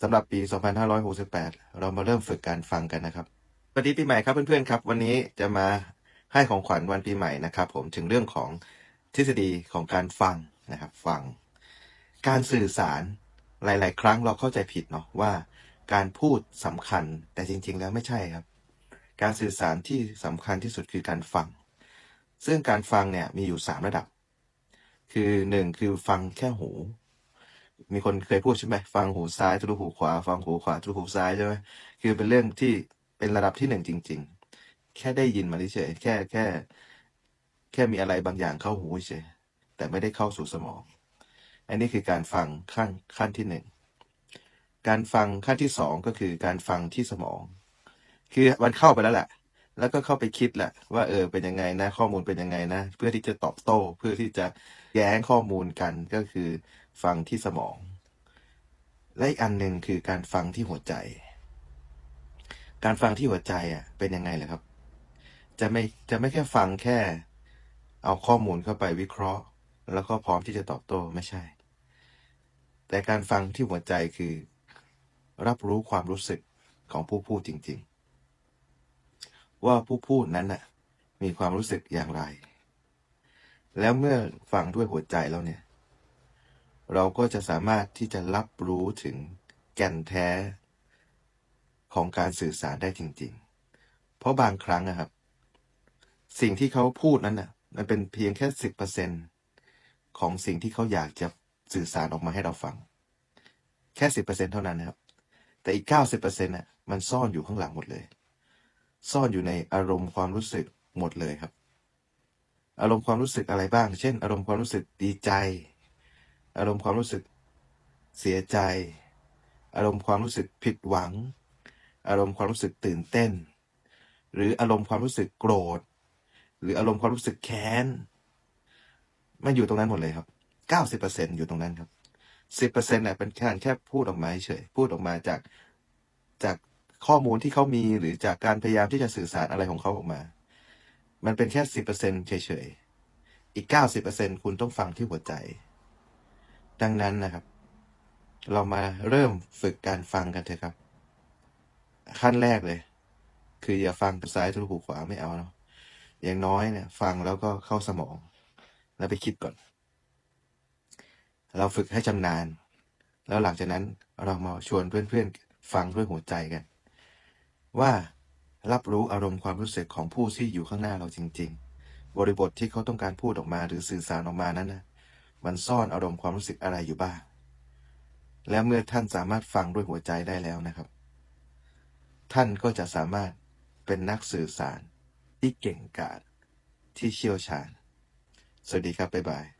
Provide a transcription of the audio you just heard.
สำหรับปี 2568 เรามาเริ่มฝึกการฟังกันนะครับสวัสดีปีใหม่ครับเพื่อนๆครับ วันนี้จะมาให้ของขวัญวันปีใหม่นะครับ ผมถึงเรื่องของทฤษฎีของการฟังนะครับฟัง การสื่อสารหลาย ๆ ครั้งเราเข้าใจผิดเนาะว่าการพูดสำคัญแต่จริง ๆ แล้วไม่ใช่ครับ การสื่อสารที่สำคัญที่สุดคือการฟัง ซึ่งการฟังเนี่ยมีอยู่สามระดับ คือหนึ่งคือฟังแค่หู มีคนเคยพูดใช่ไหมฟังหูซ้ายทะลุหูขวา ฟังหูขวาทะลุหูซ้ายใช่ไหมคือเป็นเรื่องที่เป็นระดับที่หนึ่งจริง ๆ แค่ได้ยินมาเฉยแค่แค่ แค่มีอะไรบางอย่างเข้าหูเฉยแต่ไม่ได้เข้าสู่สมอง อันนี้คือการฟังขั้นขั้นที่หนึ่งการฟังขั้นที่สองก็คือการฟังที่สมอง คือมันเข้าไปแล้วแหละแล้วก็เข้าไปคิดแหละว่าเออเป็นยังไงนะ ข้อมูลเป็นยังไงนะ เพื่อที่จะตอบโต้เพื่อที่จะแย้งข้อมูลกันก็คือ ฟังที่สมอง และอีกอันหนึ่งคือการฟังที่หัวใจ การฟังที่หัวใจอะ เป็นยังไงล่ะครับ จะไม่จะไม่แค่ฟังแค่ เอาข้อมูลเข้าไปวิเคราะห์ แล้วก็พร้อมที่จะตอบโต้ไม่ใช่ แต่การฟังที่หัวใจคือ รับรู้ความรู้สึกของผู้พูดจริง ๆ ว่าผู้พูดนั้นน่ะ มีความรู้สึกอย่างไร แล้วเมื่อฟังด้วยหัวใจแล้วเนี่ย เราก็จะสามารถที่จะรับรู้ถึงแก่นแท้ของการสื่อสารได้จริง ๆ เพราะบางครั้งนะครับ สิ่งที่เขาพูดนั้นน่ะ มันเป็นเพียงแค่สิบเปอร์เซ็นของสิ่งที่เขาอยากจะสื่อสารออกมาให้เราฟัง แค่สิบเปอร์เซ็นเท่านั้นนะครับ แต่อีกเก้าสิบเปอร์เซ็นต์น่ะมันซ่อนอยู่ข้างหลังหมดเลย ซ่อนอยู่ในอารมณ์ความรู้สึกหมดเลยครับ อารมณ์ความรู้สึกอะไรบ้าง เช่น อารมณ์ความรู้สึกดีใจ อารมณ์ความรู้สึกเสียใจ อารมณ์ความรู้สึกผิดหวัง อารมณ์ความรู้สึกตื่นเต้น หรืออารมณ์ความรู้สึกโกรธ หรืออารมณ์ความรู้สึกแค้นมันอยู่ตรงนั้นหมดเลยครับเก้าสิบเปอร์เซ็นอยู่ตรงนั้นครับสิบเปอร์เซ็นต์เนี่ยเป็นแค่แค่พูดออกมาเฉยพูดออกมาจากจากข้อมูลที่เขามีหรือจากการพยายามที่จะสื่อสารอะไรของเขาออกมา มันเป็นแค่สิบเปอร์เซ็นเฉยๆ อีกเก้าสิบเปอร์เซ็นคุณต้องฟังที่หัวใจ ดังนั้นนะครับ เรามาเริ่มฝึกการฟังกันเถอะครับ ขั้นแรกเลย คืออย่าฟังซ้ายทะลุหูขวาไม่เอาเนาะอย่างน้อยเนี่ย ฟังแล้วก็เข้าสมอง แล้วไปคิดก่อน เราฝึกให้ชำนาญ แล้วหลังจากนั้นเรามาชวนเพื่อนๆ ฟังด้วยหัวใจกัน ว่ารับรู้อารมณ์ความรู้สึกของผู้ที่อยู่ข้างหน้าเราจริง ๆ บริบทที่เขาต้องการพูดออกมาหรือสื่อสารออกมานั้นนะ มันซ่อนอารมณ์ความรู้สึกอะไรอยู่บ้าง และเมื่อท่านสามารถฟังด้วยหัวใจได้แล้วนะครับ ท่านก็จะสามารถเป็นนักสื่อสารที่เก่งกาจที่เชี่ยวชาญ สวัสดีครับ บ๊ายบาย